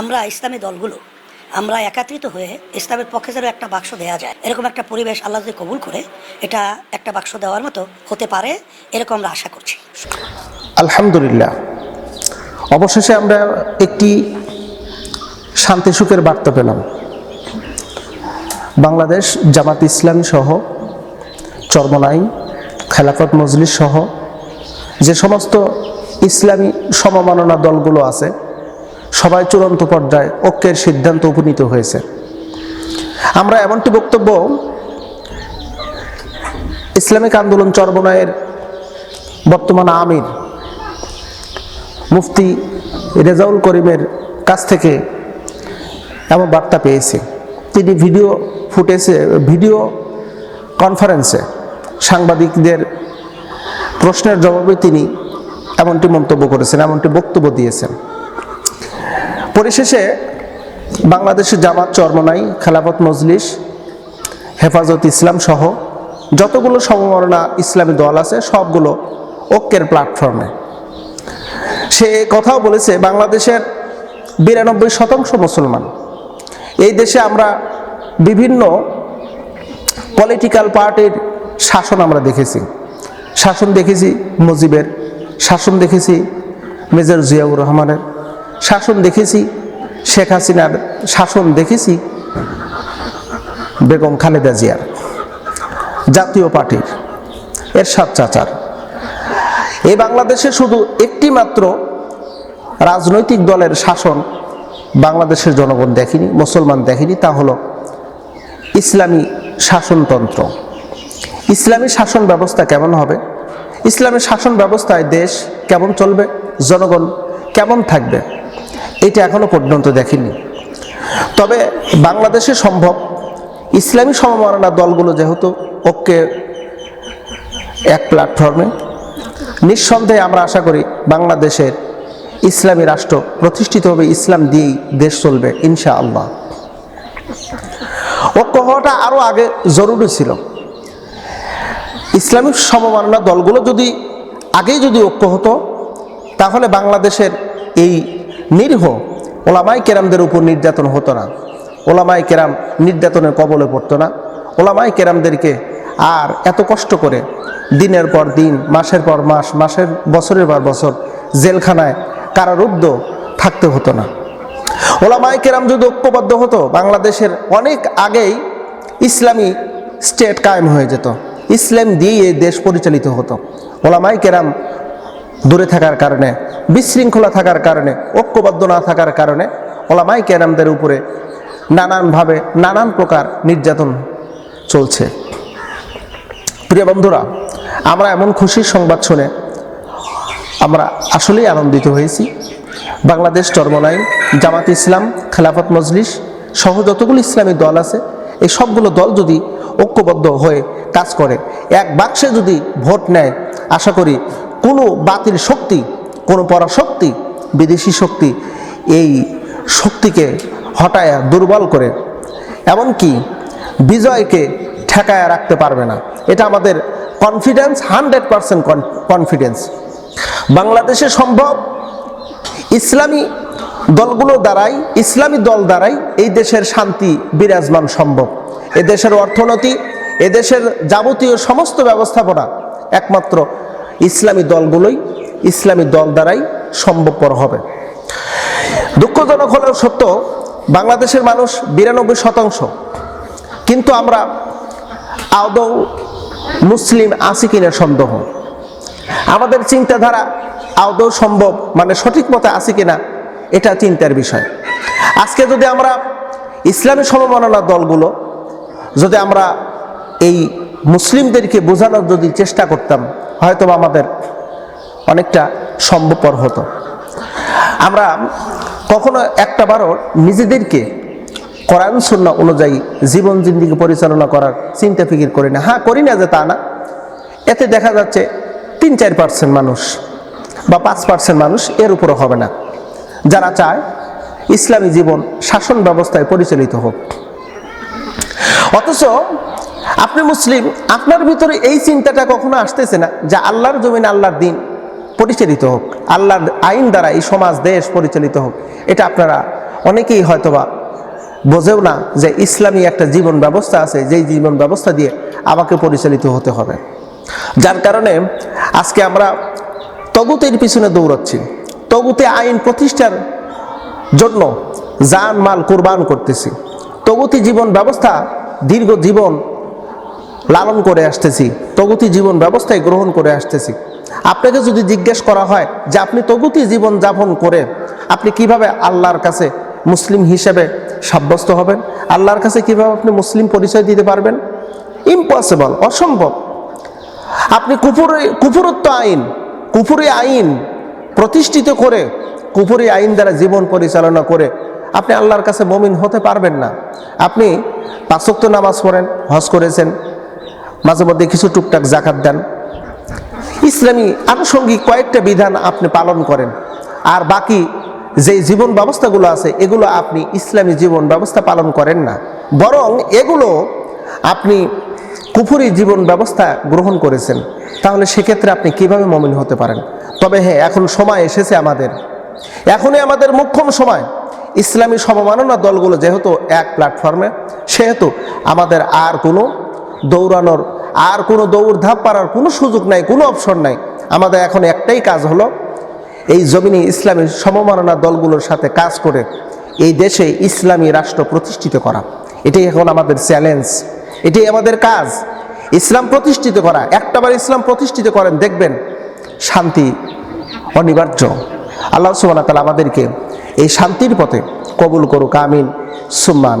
আমরা ইসলামী দলগুলো, আমরা একাত্রিত হয়ে ইসলামের পক্ষে যেন একটা বাক্স দেওয়া যায়। এরকম একটা পরিবেশ আল্লাহ যদি কবুল করে, এটা একটা বাক্স দেওয়ার মতো হতে পারে, এরকম আমরা আশা করছি। আলহামদুলিল্লাহ। অবশেষে আমরা একটি শান্তি সুখের বার্তা পেলাম। বাংলাদেশ জামাত ইসলামী সহ, চর্মনাই, খেলাফত মজলিস সহ, যে সমস্ত ইসলামী সমমাননা দলগুলো আছে সবাই চূড়ান্ত পর্যায়ে ঐক্যের সিদ্ধান্ত উপনীত হয়েছে। আমরা এমনটি বক্তব্য, ইসলামিক আন্দোলন চর্মনায়ের বর্তমান আমির মুফতি রেজাউল করিমের কাছ থেকে এমন বার্তা পেয়েছি। তিনি ভিডিও ফুটেজে, ভিডিও কনফারেন্সে সাংবাদিকদের প্রশ্নের জবাবে তিনি এমনটি মন্তব্য করেছেন, এমনটি বক্তব্য দিয়েছেন। পরিশেষে বাংলাদেশের জামাত চরমনাই, খেলাফত মজলিস, হেফাজত ইসলাম সহ যতগুলো সমমরণা ইসলামী দল আছে, সবগুলো ঐক্যের প্ল্যাটফর্মে সে কথাও বলেছে, বাংলাদেশের বিরানব্বই শতাংশ মুসলমান। এই দেশে আমরা বিভিন্ন পলিটিক্যাল পার্টির শাসন আমরা দেখেছি। শাসন দেখেছি মুজিবের, শাসন দেখেছি মেজর জিয়াউর রহমানের। শাসন দেখেছি, শেখ হাসিনার শাসন দেখেছি, বেগম খালেদা জিয়ার, জাতীয় পার্টির এরশাদ চাচার। এই বাংলাদেশে শুধু একটি মাত্র রাজনৈতিক দলের শাসন বাংলাদেশের জনগণ দেখেনি, মুসলমান দেখেনি, তা হলো ইসলামী শাসনতন্ত্র। ইসলামী শাসন ব্যবস্থা কেমন হবে? ইসলামী শাসন ব্যবস্থায় দেশ কেমন চলবে? জনগণ কেমন থাকবে? এটা এখনও পর্যন্ত দেখেনি। তবে বাংলাদেশে সম্ভব, ইসলামী সমমাননা দলগুলো যেহেতু ঐক্যে এক প্ল্যাটফর্মে নিঃসন্দেহে আমরা আশা করি বাংলাদেশের ইসলামী রাষ্ট্র প্রতিষ্ঠিত হবে, ইসলাম দিয়েই দেশ চলবে ইনশা আল্লাহ ঐক্য হওয়াটা আরও আগে জরুরি ছিল। ইসলামিক সমমাননা দলগুলো যদি আগেই যদি ঐক্য হতো, তাহলে বাংলাদেশের এই নিরীহ। ওলামাই কেরামদের উপর নির্যাতন হতো না। ওলামাই কেরাম নির্যাতনের কবলে পড়তো না। ওলামাই কেরামদেরকে আর এত কষ্ট করে দিনের পর দিন, মাসের পর মাস, মাসের বছরের পর বছর জেলখানায় কারারুদ্ধ থাকতে হতো না। ওলামাই কেরাম যদি ঐক্যবদ্ধ হতো, বাংলাদেশের অনেক আগেই ইসলামী স্টেট কায়েম হয়ে যেত। ইসলাম দিয়ে দেশ পরিচালিত হতো। ওলামাই কেরাম দূরে থাকার কারণে, বিশৃঙ্খলা থাকার কারণে, ঐক্যবদ্ধ না থাকার কারণে ওলামাই ক্যারামদের উপরে নানানভাবে নানান প্রকার নির্যাতন চলছে। প্রিয় বন্ধুরা, আমরা এমন খুশির সংবাদ শুনে আমরা আসলেই আনন্দিত হয়েছি। বাংলাদেশ চর্মনাই জামাত ইসলাম, খেলাফত মজলিস সহ যতগুলো ইসলামী দল আছে, এই সবগুলো দল যদি ঐক্যবদ্ধ হয়ে কাজ করে, এক বাক্সে যদি ভোট নেয়, আশা করি কোনো বাতিল শক্তি, কোনো পরাশক্তি, বিদেশি শক্তি এই শক্তিকে হটায়া দুর্বল করে, এমনকি বিজয়কে ঠেকায় রাখতে পারবে না। এটা আমাদের কনফিডেন্স হান্ড্রেড পারসেন্ট কনফিডেন্স বাংলাদেশে সম্ভব ইসলামী দলগুলো দ্বারাই, ইসলামী দল দ্বারাই এই দেশের শান্তি বিরাজমান সম্ভব। এদেশের অর্থনীতি এদেশের যাবতীয় সমস্ত ব্যবস্থাপনা একমাত্র ইসলামী দলগুলোই ইসলামী দল দ্বারাই সম্ভবপর হবে। দুঃখজনক হলেও সত্য, বাংলাদেশের মানুষ বিরানব্বই শতাংশ, কিন্তু আমরা আদৌ মুসলিম আছি কিনা সন্দেহ। আমাদের চিন্তাধারা আদৌ সম্ভব মানে সঠিক মতে আছে কিনা, এটা চিন্তার বিষয়। আজকে যদি আমরা ইসলামী সমমাননা দলগুলো, যদি আমরা এই মুসলিমদেরকে বোঝানোর যদি চেষ্টা করতাম হয়তো আমাদের অনেকটা সম্ভবপর হতো। আমরা কখনো একটাবারও নিজেদেরকে কোরআন অনুযায়ী জীবন জিন্দিগি পরিচালনা করার চিন্তা ফিকির করি না। হ্যাঁ করি না যে তা না। এতে দেখা যাচ্ছে তিন চার পার্সেন্ট মানুষ বা পাঁচ পার্সেন্ট মানুষ এর উপরও হবে না। যারা চায় ইসলামী জীবন শাসন ব্যবস্থায় পরিচালিত হোক। অথচ আপনি মুসলিম, আপনার ভিতরে এই চিন্তাটা কখনো আসতেছে না যে আল্লাহর জমিন আল্লাহর দিন পরিচালিত হোক, আল্লাহর আইন দ্বারা এই সমাজ, দেশ পরিচালিত হোক। এটা আপনারা অনেকেই হয়তোবা বোঝেও না যে ইসলামী একটা জীবন ব্যবস্থা আছে, যেই জীবন ব্যবস্থা দিয়ে আমাকে পরিচালিত হতে হবে। যার কারণে আজকে আমরা তগুতের পিছনে দৌড়াচ্ছি। তগুতে আইন প্রতিষ্ঠার জন্য জান মাল কোরবান করতেছি। তগুতি জীবন ব্যবস্থা দীর্ঘ জীবন লালন করে আসতেছি, তগুতি জীবন ব্যবস্থায় গ্রহণ করে আসতেছি। আপনাকে যদি জিজ্ঞেস করা হয় যে আপনি তগুতি জীবন যাপন করে আপনি কীভাবে আল্লাহর কাছে মুসলিম হিসেবে সাব্যস্ত হবেন? আল্লাহর কাছে কীভাবে আপনি মুসলিম পরিচয় দিতে পারবেন? ইম্পসিবল অসম্ভব। আপনি কুপুরে কুপুরত্ব আইন কুপুরি আইন প্রতিষ্ঠিত করে কুপুরি আইন দ্বারা জীবন পরিচালনা করে আপনি আল্লাহর কাছে মমিন হতে পারবেন না। আপনি পাঁচক্ত নামাজ পড়েন, হজ করেছেন মাঝে মধ্যে কিছু টুকটাক জাকাত দেন। ইসলামী আনুষঙ্গিক কয়েকটা বিধান আপনি পালন করেন। আর বাকি যে জীবন ব্যবস্থাগুলো আছে, এগুলো আপনি ইসলামী জীবন ব্যবস্থা পালন করেন না। বরং এগুলো আপনি কুফুরি জীবন ব্যবস্থা গ্রহণ করেছেন। তাহলে সেক্ষেত্রে আপনি কীভাবে মমিন হতে পারেন? তবে হ্যাঁ এখন সময় এসেছে আমাদের। এখনই আমাদের মুখ্যম সময়। ইসলামী সমমাননা দলগুলো যেহেতু এক প্ল্যাটফর্মে সেহেতু আমাদের আর কোনো দৌড়ানোর। আর কোনো দৌড়ধাপ পারার কোনো সুযোগ নাই, কোনো অপশন নাই। আমাদের এখন একটাই কাজ হলো এই জমিনে ইসলামী সমমাননা দলগুলোর সাথে কাজ করে এই দেশে ইসলামী রাষ্ট্র প্রতিষ্ঠিত করা। এটাই এখন আমাদের চ্যালেঞ্জ এটাই আমাদের কাজ। ইসলাম প্রতিষ্ঠিত করা, একটাবার ইসলাম প্রতিষ্ঠিত করেন, দেখবেন শান্তি অনিবার্য। আল্লাহ সুবাহ তালা আমাদেরকে এই শান্তির পথে কবুল করুক, আমিন। সুম্মা আমিন।